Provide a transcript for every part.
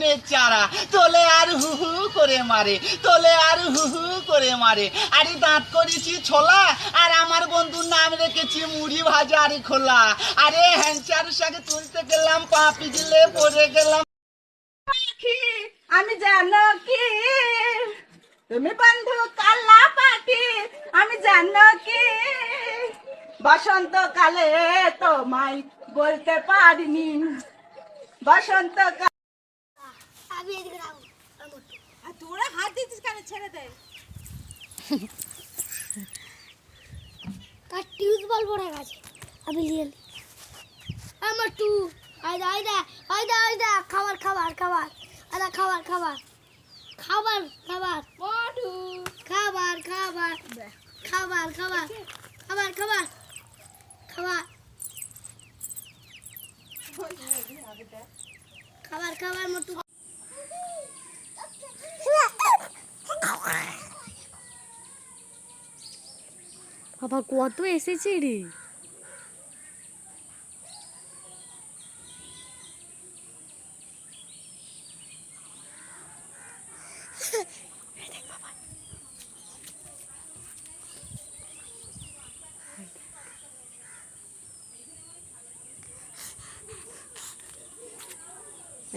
বেগুনের চারা, তোলে আর হু হু করে মারে, তোলে আর হু হু করে মারে। আরে দাঁত করেছি ছোলা, আর আমার বন্ধুর নাম রেখেছি মুড়ি ভাজা আর খোলা। আরে হ্যাংচার সাথে তুলতে গেলাম, পা পিছলে পড়ে গেলাম। আমি জানো কি? তুমি বন্ধু কাল্লা পাখি, আমি জানো কি? বসন্তকালে তোমায় বলতে পারিনি। বসন্তকাল ছেড়ে দে। তার টিউজ বল পড়ে গেছে। আমি নিয়ে আমার টু আয়দা আয়দা আয়দা আয়দা খাবার খাবার খাবার। আয়দা খাবার খাবার। খাবার খাবার। বটু খাবার খাবার। খাবার খাবার। খাবার খাবার। খাবার। খাবার খাবার মতো বাবা কত এসেছে রে।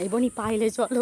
এই বনি পাইলে চলো।